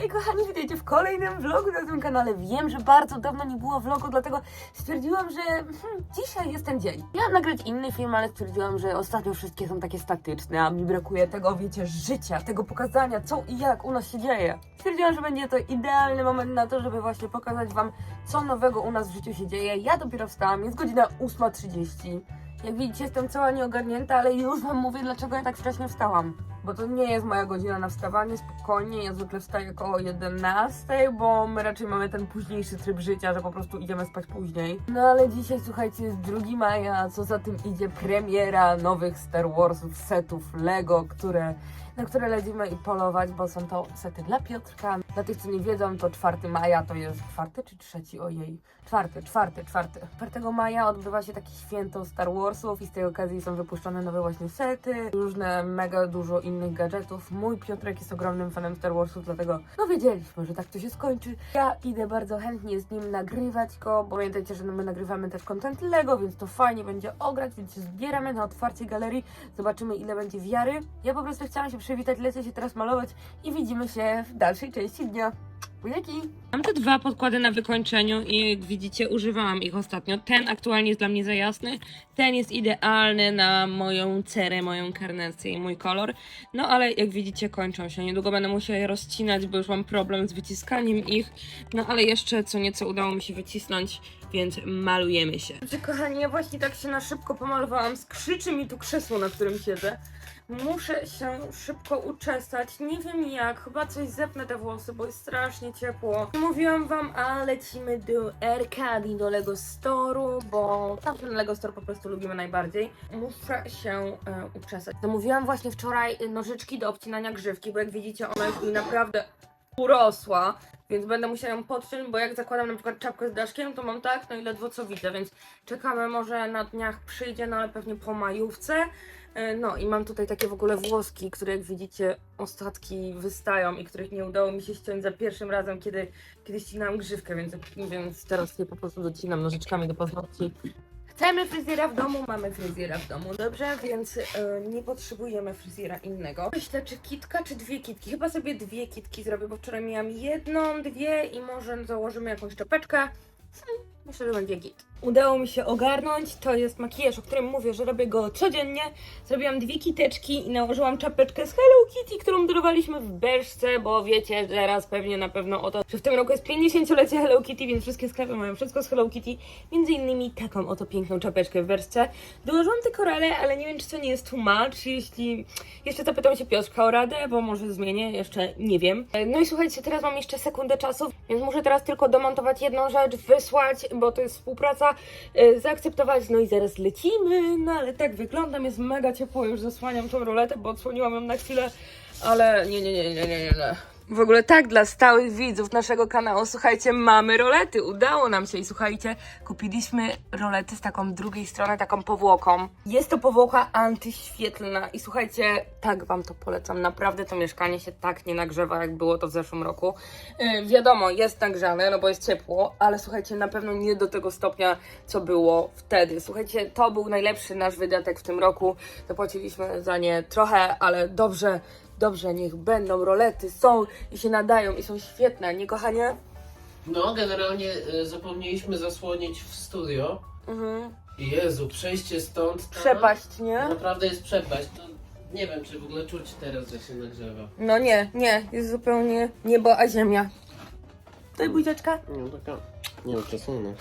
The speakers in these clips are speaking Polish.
Hej kochani, witajcie w kolejnym vlogu na tym kanale. Wiem, że bardzo dawno nie było vlogu, dlatego stwierdziłam, że hmm, dzisiaj jest ten dzień. Miałam nagrać inny film, ale stwierdziłam, że ostatnio wszystkie są takie statyczne, a mi brakuje tego, wiecie, życia, tego pokazania, co i jak u nas się dzieje. Stwierdziłam, że będzie to idealny moment na to, żeby właśnie pokazać wam, co nowego u nas w życiu się dzieje. Ja dopiero wstałam, jest godzina 8.30. Jak widzicie, jestem cała nieogarnięta, ale już wam mówię, dlaczego ja tak wcześnie wstałam. Bo to nie jest moja godzina na wstawanie, spokojnie. Ja zwykle wstaję około 11, bo my raczej mamy ten późniejszy tryb życia, że po prostu idziemy spać później. No ale dzisiaj, słuchajcie, jest 2 maja, co za tym idzie premiera nowych Star Warsów, setów Lego, które, na które lecimy i polować, bo są to sety dla Piotrka. Dla tych, co nie wiedzą, to 4 maja to jest czwarty czy trzeci? Ojej. Czwarty, czwarty, czwarty. 4 maja odbywa się takie święto Star Warsów i z tej okazji są wypuszczone nowe właśnie sety, różne mega dużo innych gadżetów. Mój Piotrek jest ogromnym fanem Star Warsów, dlatego no wiedzieliśmy, że tak to się skończy. Ja idę bardzo chętnie z nim nagrywać go, pamiętajcie, że my nagrywamy też content Lego, więc to fajnie będzie ograć, więc się zbieramy na otwarcie galerii, zobaczymy ile będzie wiary. Ja po prostu chciałam się przywitać, lecę się teraz malować i widzimy się w dalszej części dnia. Mam te dwa podkłady na wykończeniu i jak widzicie używałam ich ostatnio. Ten aktualnie jest dla mnie za jasny, ten jest idealny na moją cerę, moją karnację i mój kolor. No ale jak widzicie kończą się. Niedługo będę musiała je rozcinać, bo już mam problem z wyciskaniem ich. No ale jeszcze co nieco udało mi się wycisnąć, więc malujemy się. Kochani, ja właśnie tak się na szybko pomalowałam. Skrzyczy mi tu krzesło, na którym siedzę. Muszę się szybko uczesać. Nie wiem jak, chyba coś zepnę te włosy, bo jest strasznie ciepło. Mówiłam wam, a lecimy do Arcadii, do Lego Store'u, bo tam ten Lego Store po prostu lubimy najbardziej. Muszę się e, uczesać. Zamówiłam właśnie wczoraj e, nożyczki do obcinania grzywki, bo jak widzicie ona już mi naprawdę urosła. Więc będę musiała ją podciąć, bo jak zakładam na przykład czapkę z daszkiem, to mam tak, no i ledwo co widzę, więc czekamy, może na dniach przyjdzie, no ale pewnie po majówce. E, No i mam tutaj takie w ogóle włoski, które jak widzicie ostatki wystają i których nie udało mi się ściąć za pierwszym razem, kiedy, kiedy ścinałam grzywkę, więc, więc teraz je po prostu docinam nożyczkami do paznokci. Chcemy fryzjera w domu, mamy fryzjera w domu, dobrze? Więc e, nie potrzebujemy fryzjera innego. Myślę, czy kitka, czy dwie kitki. Chyba sobie dwie kitki zrobię, bo wczoraj miałam jedną, dwie i może założymy jakąś czapeczkę. Hmm, myślę, że będzie git. Udało mi się ogarnąć. To jest makijaż, o którym mówię, że robię go codziennie. Zrobiłam dwie kiteczki i nałożyłam czapeczkę z Hello Kitty, którą dorwaliśmy w Berszce, bo wiecie, teraz pewnie na pewno o to, że w tym roku jest 50-lecie Hello Kitty, więc wszystkie sklepy mają wszystko z Hello Kitty. Między innymi taką oto piękną czapeczkę w Berszce. Dołożyłam te korale, ale nie wiem, czy to nie jest much. Jeśli jeszcze zapytam się Piotrka o radę, bo może zmienię, jeszcze nie wiem. No i słuchajcie, teraz mam jeszcze sekundę czasu, więc muszę teraz tylko domontować jedną rzecz, wysłać, bo to jest współpraca, y, zaakceptować, no i zaraz lecimy. No ale tak wyglądam, jest mega ciepło, już zasłaniam tą roletę, bo odsłoniłam ją na chwilę, ale nie, nie, nie, nie, nie, nie. W ogóle tak, dla stałych widzów naszego kanału, słuchajcie, mamy rolety, udało nam się i słuchajcie, kupiliśmy rolety z taką drugiej strony, taką powłoką. Jest to powłoka antyświetlna i słuchajcie, tak wam to polecam, naprawdę to mieszkanie się tak nie nagrzewa, jak było to w zeszłym roku. Yy, wiadomo, jest nagrzane, no bo jest ciepło, ale słuchajcie, na pewno nie do tego stopnia, co było wtedy. Słuchajcie, to był najlepszy nasz wydatek w tym roku, zapłaciliśmy za nie trochę, ale dobrze, Dobrze, niech będą, rolety są i się nadają i są świetne, nie kochanie? No, generalnie y, zapomnieliśmy zasłonić w studio. Mhm. Jezu, przejście stąd. tam, Przepaść, nie? Naprawdę jest przepaść. To nie wiem, czy w ogóle czuć teraz, że się nagrzewa. No nie, nie, jest zupełnie niebo a ziemia. To jest buziaczka? Nie, taka. Nie wiem,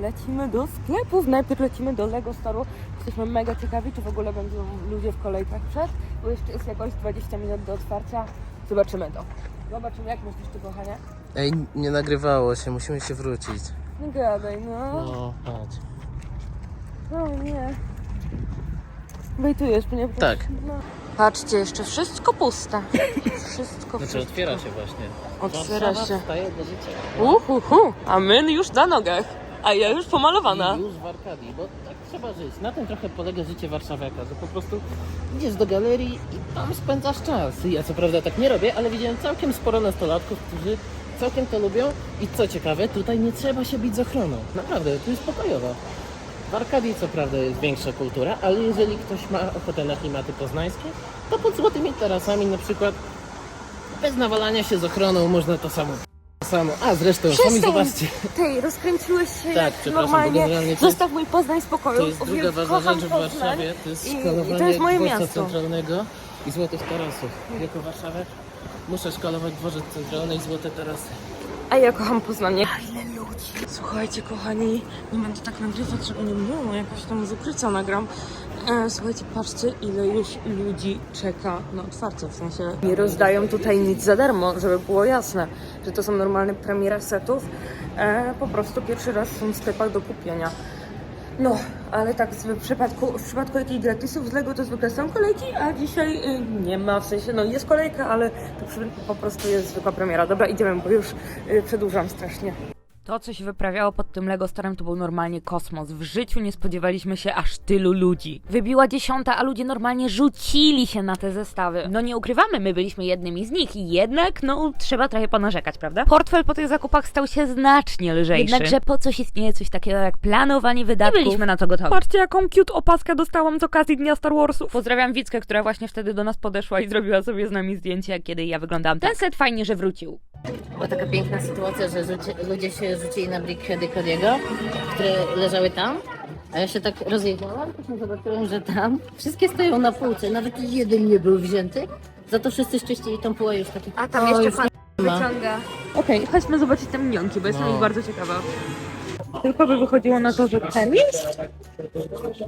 lecimy do sklepów. Najpierw lecimy do Lego Store'u. Jesteśmy mega ciekawi, czy w ogóle będą ludzie w kolejkach przed, bo jeszcze jest jakoś 20 minut do otwarcia. Zobaczymy to. Zobaczymy, jak myślisz ty, kochanie? Ej, nie nagrywało się, musimy się wrócić. Nie gadaj, no. No, chodź. No nie. Wejtujesz mnie? Tak. No. Patrzcie, jeszcze wszystko puste. Wszystko, Znaczy, otwiera się właśnie. Otwiera Warszawa się. wstaje do życia. Uhuhu, a my już na nogach. A ja już pomalowana. Już w Arkadii, bo tak trzeba żyć. Na tym trochę polega życie warszawiaka, że po prostu idziesz do galerii i tam spędzasz czas. Ja co prawda tak nie robię, ale widziałem całkiem sporo nastolatków, którzy całkiem to lubią i co ciekawe, tutaj nie trzeba się bić z ochroną. Naprawdę, tu jest pokojowo. W Arkadii co prawda jest większa kultura, ale jeżeli ktoś ma ochotę na klimaty poznańskie, to pod złotymi tarasami na przykład bez nawalania się z ochroną można to samo. Samo. A zresztą, sami Przestań. zobaczcie. Tej, rozkręciłeś się Tak, jak przepraszam, bo normalnie. generalnie to Zostaw mój Poznań w spokoju. To jest druga ważna kocham rzecz w Poznań. Warszawie, to jest I- i szkalowanie to jest moje dworca miasto. centralnego i złotych tarasów. Jako Warszawę muszę szkalować dworzec centralny i złote tarasy. A ja kocham Poznanie. A ile ludzi. Słuchajcie, kochani, nie będę tak nagrywać, żeby nie było, jakoś tam z ukrycia nagram. E, słuchajcie, patrzcie, ile już ludzi czeka na otwarcie, w sensie nie rozdają tutaj nic za darmo, żeby było jasne, że to są normalne premiery setów. E, po prostu pierwszy raz są w sklepach do kupienia. No, ale tak w przypadku, w przypadku jakichś gratisów z Lego to zwykle są kolejki, a dzisiaj y, nie ma, w sensie, no jest kolejka, ale to po prostu jest zwykła premiera. Dobra, idziemy, bo już y, przedłużam strasznie. To, co się wyprawiało pod tym Lego Starem, to był normalnie kosmos. W życiu nie spodziewaliśmy się aż tylu ludzi. Wybiła dziesiąta, a ludzie normalnie rzucili się na te zestawy. No nie ukrywamy, my byliśmy jednymi z nich i jednak, no, trzeba trochę ponarzekać, prawda? Portfel po tych zakupach stał się znacznie lżejszy. Jednakże po coś istnieje coś takiego jak planowanie wydatków? Nie byliśmy na to gotowi. Patrzcie, jaką cute opaskę dostałam z okazji Dnia Star Warsów. Pozdrawiam Wickę, która właśnie wtedy do nas podeszła i zrobiła sobie z nami zdjęcie, kiedy ja wyglądałam. Ten set fajnie, że wrócił. Była taka piękna sytuacja, że rzuci, ludzie się rzucili na brickheady Cody'ego, które leżały tam. A ja się tak rozjechałam, potem zobaczyłam, że tam wszystkie stoją na półce, nawet jeden nie był wzięty. Za to wszyscy czyścili tą półę już taki. A tam "O, jeszcze pan nie ma". wyciąga. Okej, chodźmy zobaczyć te minionki, bo jestem No. ich bardzo ciekawa. Tylko by wychodziło na to, że ten jest.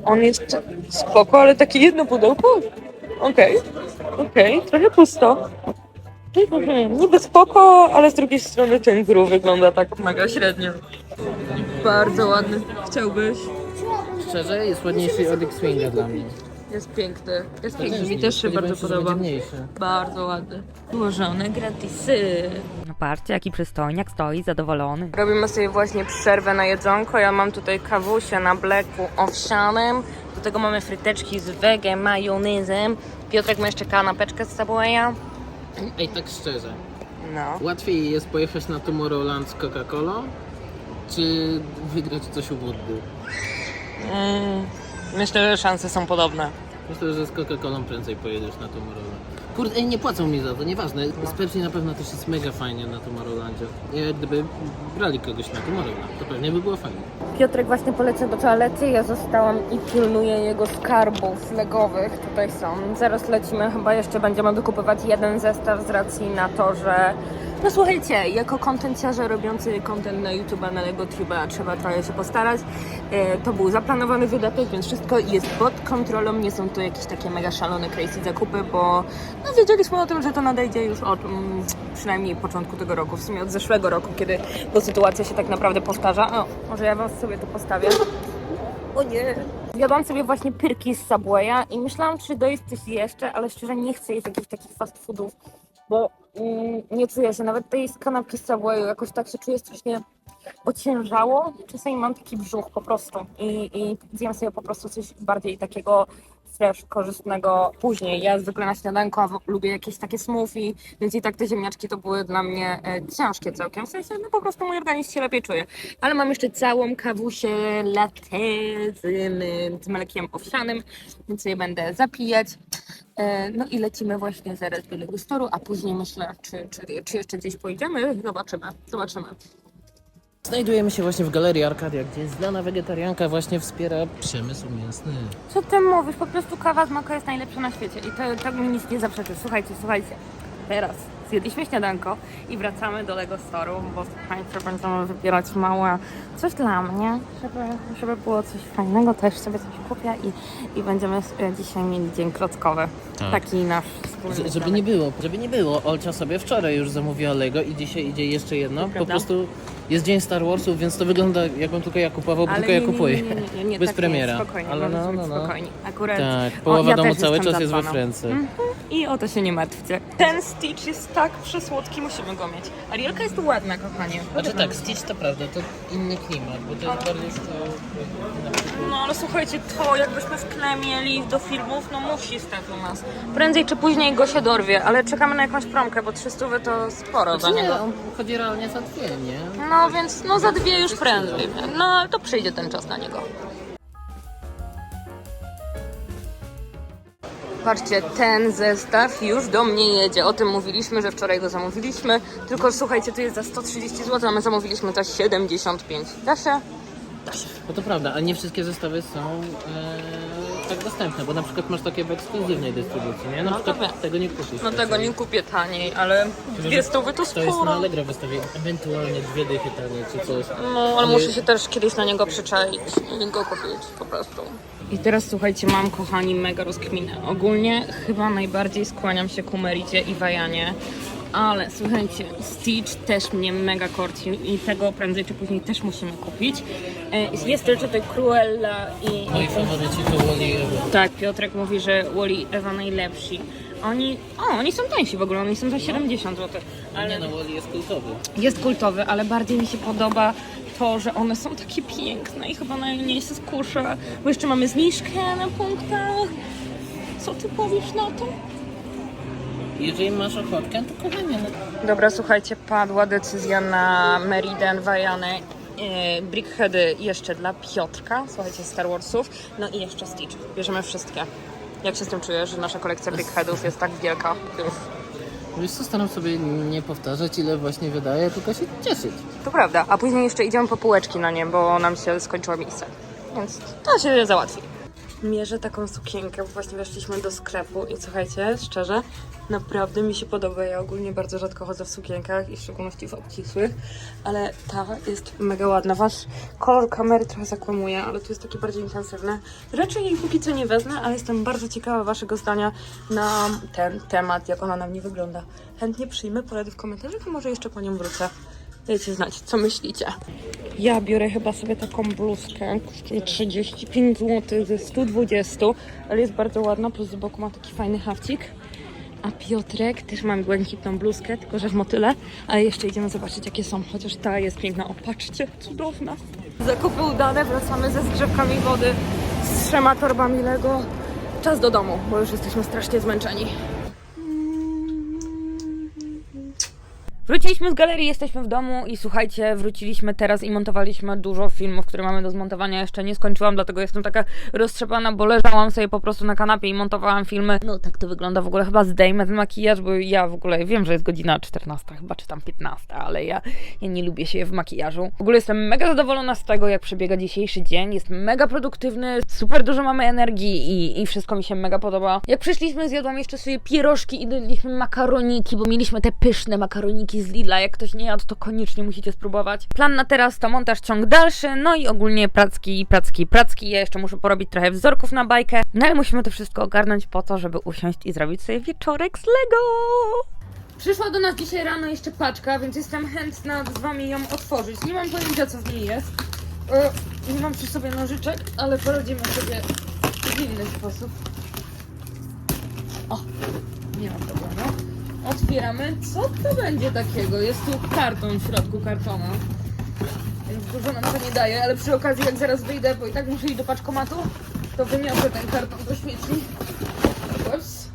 On jest spoko, ale takie jedno pudełko? Okej, okej, trochę pusto. Mhm, Niby spoko, ale z drugiej strony ten gru wygląda tak mega średnio. Bardzo ładny. Chciałbyś? Szczerze, jest ładniejszy od X-Winga dla mnie. Jest piękny. Jest piękny, mi też się bardzo podoba. Bardzo ładny. Ułożone gratisy. No patrzcie, jaki przystojniak stoi, zadowolony. Robimy sobie właśnie przerwę na jedzonko. Ja mam tutaj kawusię na bleku owsianym. Do tego mamy fryteczki z wege, majonezem. Piotrek ma jeszcze kanapeczkę z Subwaya. Ej, tak szczerze, No. łatwiej jest pojechać na Tomorrowland z Coca-Colą, czy wygrać coś u Buddy? Mm, myślę, że szanse są podobne. Myślę, że z Coca-Colą prędzej pojedziesz na Tomorrowland. Kurde, ej, nie płacą mi za to, nieważne. Specznie na pewno też jest mega fajnie na Tomorrowlandzie. Jak gdyby brali kogoś na Tomorrowland, to pewnie by było fajnie. Piotrek właśnie poleciał do toalety, ja zostałam i pilnuję jego skarbów legowych. Tutaj są. Zaraz lecimy, chyba jeszcze będziemy dokupywać jeden zestaw z racji na to, że... No słuchajcie, jako kontenciarze robiący content na YouTube, na LegoTube trzeba trochę się postarać. E, to był zaplanowany wydatek, więc wszystko jest pod kontrolą. Nie są to jakieś takie mega szalone, crazy zakupy, bo no, wiedzieliśmy o tym, że to nadejdzie już od mm, przynajmniej początku tego roku, w sumie od zeszłego roku, kiedy to sytuacja się tak naprawdę powtarza. O, może ja was sobie to postawię. O nie. Zjadłam sobie właśnie pyrki z Subwaya i myślałam, czy dojeść coś jeszcze, ale szczerze nie chcę jeść jakichś takich fast foodów, bo mm, nie czuję się. Nawet tej kanapki z jakoś tak się czuję strasznie ociężało. Czasami mam taki brzuch po prostu i, i zjem sobie po prostu coś bardziej takiego fresh, korzystnego później. Ja zwykle na śniadanko lubię jakieś takie smoothie, więc i tak te ziemniaczki to były dla mnie e, ciężkie całkiem. W sensie, no po prostu mój organizm się lepiej czuje. Ale mam jeszcze całą kawusię latte z, z mlekiem owsianym, więc je będę zapijać. E, No i lecimy właśnie zaraz do Lego Storu, a później myślę, czy, czy, czy jeszcze gdzieś pojedziemy. Zobaczymy, zobaczymy. Znajdujemy się właśnie w Galerii Arkadia, gdzie znana wegetarianka właśnie wspiera przemysł mięsny. Co ty mówisz? Po prostu kawa z mako jest najlepsza na świecie i to tak mi nic nie zaprzeczy. Słuchajcie, słuchajcie. Teraz zjedliśmy śniadanko i wracamy do Lego Storu, bo słuchajcie, będziemy wybierać małe coś dla mnie, żeby, żeby było coś fajnego, też sobie coś kupię i, i będziemy e, dzisiaj mieli dzień klockowy. Tak. Taki nasz. Z, żeby nie było, żeby nie było, Olcia sobie wczoraj już zamówiła Lego i dzisiaj idzie jeszcze jedno. Po Prawda? prostu jest dzień Star Warsów, więc to wygląda jakbym tylko ja kupował, bo Ale tylko ja nie, nie, kupuję. Nie, nie, nie, nie, Bez tak premiera. Nie, spokojnie, Ale no, no, no, no. spokojnie. Akurat Tak, połowa ja domu też cały jestem czas jest we zadbana. Francji. Mhm. I o to się nie martwcie. Ten Stitch jest tak przesłodki, musimy go mieć. Arielka jest ładna, kochanie. Znaczy tak, Stitch to prawda, to inny klimat, bo to jest bardziej to No ale słuchajcie, to jakbyśmy w tle mieli do filmów, no musi stać u nas. Prędzej czy później go się dorwie, ale czekamy na jakąś promkę, bo 300 to sporo Znaczy nie, niego. on chodzi realnie za dwie, nie? No więc no za dwie już prędzej. No ale to przyjdzie ten czas na niego. Patrzcie, ten zestaw już do mnie jedzie. O tym mówiliśmy, że wczoraj go zamówiliśmy. Tylko słuchajcie, tu jest za 130 zł, a my zamówiliśmy za 75. Da się? Bo to prawda, a nie wszystkie zestawy są e, tak dostępne, bo na przykład masz takie w ekskluzywnej dystrybucji, nie? Na No przykład tego nie kupisz. No tego nie kupię taniej, ale dwie stówy to To jest na sporo. Allegro wystawie, ewentualnie dwie dychy taniej czy coś. No, ale muszę się też kiedyś na niego przyczaić i go kupić po prostu. I teraz słuchajcie, mam kochani mega rozkminę. Ogólnie chyba najbardziej skłaniam się ku Meridzie i Wajanie, ale słuchajcie, Stitch też mnie mega korci i tego prędzej czy później też musimy kupić. E, Jest też tutaj Cruella i... Moi faworyci to Wally i Ewa. Tak, Piotrek mówi, że Wally i Ewa najlepsi. Oni, o, oni są tańsi w ogóle, oni są za 70 zł. Ale nie no, Wally jest kultowy. jest kultowy, ale bardziej mi się podoba to, że one są takie piękne i chyba najmniej się skuszę, bo jeszcze mamy zniżkę na punktach. Co ty powiesz na to? Jeżeli masz ochotkę, to kochanie, no Dobra, słuchajcie, padła decyzja na Meridian, Wajany, yy, Brickheady jeszcze dla Piotrka, słuchajcie, Star Warsów, no i jeszcze Stitch. Bierzemy wszystkie. Jak się z tym czujesz, że nasza kolekcja Brickheadów jest tak wielka już? Wiesz co, staram sobie nie powtarzać ile właśnie wydaje, tylko się cieszyć. To prawda, a później jeszcze idziemy po półeczki na nie, bo nam się skończyło miejsce. Więc to się załatwi. Mierzę taką sukienkę, bo właśnie weszliśmy do sklepu i słuchajcie, szczerze, naprawdę mi się podoba. Ja ogólnie bardzo rzadko chodzę w sukienkach i w szczególności w obcisłych, ale ta jest mega ładna. Wasz kolor kamery trochę zakłamuje, ale tu jest taki bardziej intensywny. Raczej jej póki co nie wezmę, ale jestem bardzo ciekawa waszego zdania na ten temat, jak ona na mnie wygląda. Chętnie przyjmę porady w komentarzach i może jeszcze po nią wrócę. Dajcie znać, co myślicie. Ja biorę chyba sobie taką bluzkę, kosztuje 35 zł ze 120, ale jest bardzo ładna, plus z boku ma taki fajny hafcik. A Piotrek też mam błękitną bluzkę, tylko że w motyle, ale jeszcze idziemy zobaczyć jakie są, chociaż ta jest piękna. O, patrzcie, cudowna. Zakupy udane, wracamy ze zgrzewkami wody, z trzema torbami Lego. Czas do domu, bo już jesteśmy strasznie zmęczeni. Wróciliśmy z galerii, jesteśmy w domu i słuchajcie, wróciliśmy teraz i montowaliśmy dużo filmów, które mamy do zmontowania. Jeszcze nie skończyłam, dlatego jestem taka roztrzepana, bo leżałam sobie po prostu na kanapie i montowałam filmy. No tak to wygląda w ogóle. Chyba zdejmę ten makijaż, bo ja w ogóle wiem, że jest godzina 14, chyba czy tam 15, ale ja, ja nie lubię się w makijażu. W ogóle jestem mega zadowolona z tego, jak przebiega dzisiejszy dzień. Jest mega produktywny, super dużo mamy energii i, i wszystko mi się mega podoba. Jak przyszliśmy, zjadłam jeszcze sobie pierożki i daliśmy makaroniki, bo mieliśmy te pyszne makaroniki z Lidla. Jak ktoś nie jadł, to koniecznie musicie spróbować. Plan na teraz to montaż ciąg dalszy, no i ogólnie pracki, pracki, pracki. Ja jeszcze muszę porobić trochę wzorków na bajkę, no ale musimy to wszystko ogarnąć po to, żeby usiąść i zrobić sobie wieczorek z Lego. Przyszła do nas dzisiaj rano jeszcze paczka, więc jestem chętna z wami ją otworzyć. Nie mam pojęcia, co w niej jest. E, Nie mam przy sobie nożyczek, ale poradzimy sobie w inny sposób. O, nie ma problemu. Otwieramy. Co to będzie takiego? Jest tu karton w środku kartona. Więc dużo nam to nie daje, ale przy okazji jak zaraz wyjdę, bo i tak muszę iść do paczkomatu, to wyniosę ten karton do śmieci. Ups.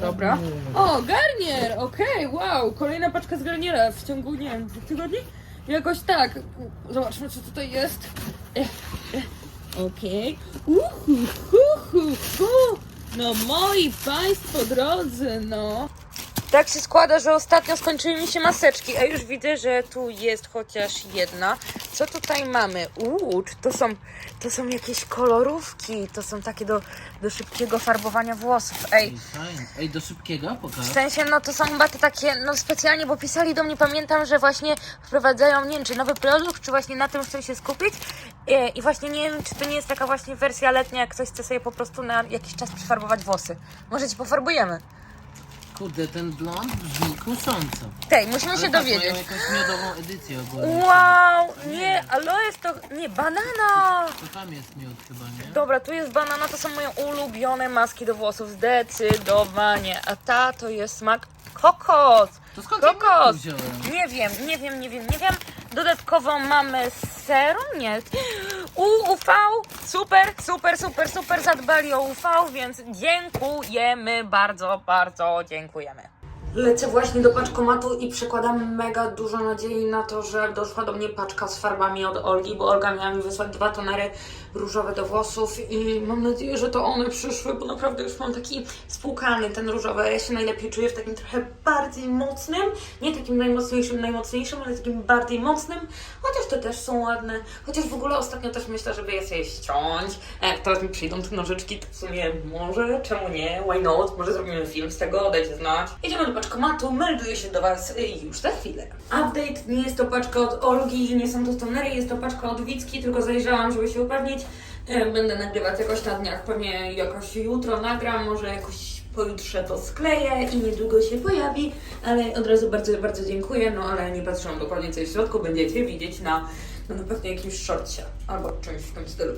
Dobra. O, garnier! Okej, wow, kolejna paczka z garniera w ciągu, nie wiem, dwóch tygodni? Jakoś tak. Zobaczmy, co tutaj jest. Eh, eh. Okej. Uhu, hu, hu, hu. No moi państwo drodzy, no. Tak się składa, że ostatnio skończyły mi się maseczki, a już widzę, że tu jest chociaż jedna. Co tutaj mamy? Uuu, czy to są, to są jakieś kolorówki? To są takie do, do szybkiego farbowania włosów. Ej, Ej, fajnie. Ej, do szybkiego? Pokaż. w sensie, no to są chyba te takie, no specjalnie, bo pisali do mnie, pamiętam, że właśnie wprowadzają, nie wiem, czy nowy produkt, czy właśnie na tym chcą się skupić. I, I właśnie nie wiem, czy to nie jest taka właśnie wersja letnia, jak ktoś chce sobie po prostu na jakiś czas przyfarbować włosy. Może ci pofarbujemy. Kurde, ten blond brzmi kusząco. Tej, musimy się dowiedzieć. mają jakąś miodową edycję ogólnie. Wow, nie, ale jest to, nie, banana. To tam jest miód chyba, nie? Dobra, tu jest banana, to są moje ulubione maski do włosów, zdecydowanie. A ta to jest smak kokos. To skąd Kokos! wziąłem? Nie wiem, nie wiem, nie wiem, nie wiem. Dodatkowo mamy serum, nie. UV, super, super, super, super zadbali o UV, więc dziękujemy, bardzo, bardzo dziękujemy. Lecę właśnie do paczkomatu i przekładam mega dużo nadziei na to, że doszła do mnie paczka z farbami od Olgi, bo Olga miała mi wysłać dwa tonery różowe do włosów i mam nadzieję, że to one przyszły, bo naprawdę już mam taki spłukany ten różowy. Ja się najlepiej czuję w takim trochę bardziej mocnym, nie takim najmocniejszym, najmocniejszym, ale takim bardziej mocnym, chociaż te też są ładne. Chociaż w ogóle ostatnio też myślę, żeby je sobie ściąć. Jak teraz mi przyjdą te nożyczki, to w sumie może, czemu nie, why not, może zrobimy film z tego, dajcie znać. Jedziemy do paczkomatu, melduję się do Was już za chwilę. Update, nie jest to paczka od Olgi, nie są to tonery, jest to paczka od Wicki, tylko zajrzałam, żeby się upewnić. E, Będę nagrywać jakoś na dniach, pewnie jakoś jutro nagram, może jakoś pojutrze to skleję i niedługo się pojawi, ale od razu bardzo, bardzo dziękuję, no ale nie patrzyłam dokładnie co jest w środku, będziecie widzieć na, no, na pewno jakimś shortcie albo czymś w tym stylu.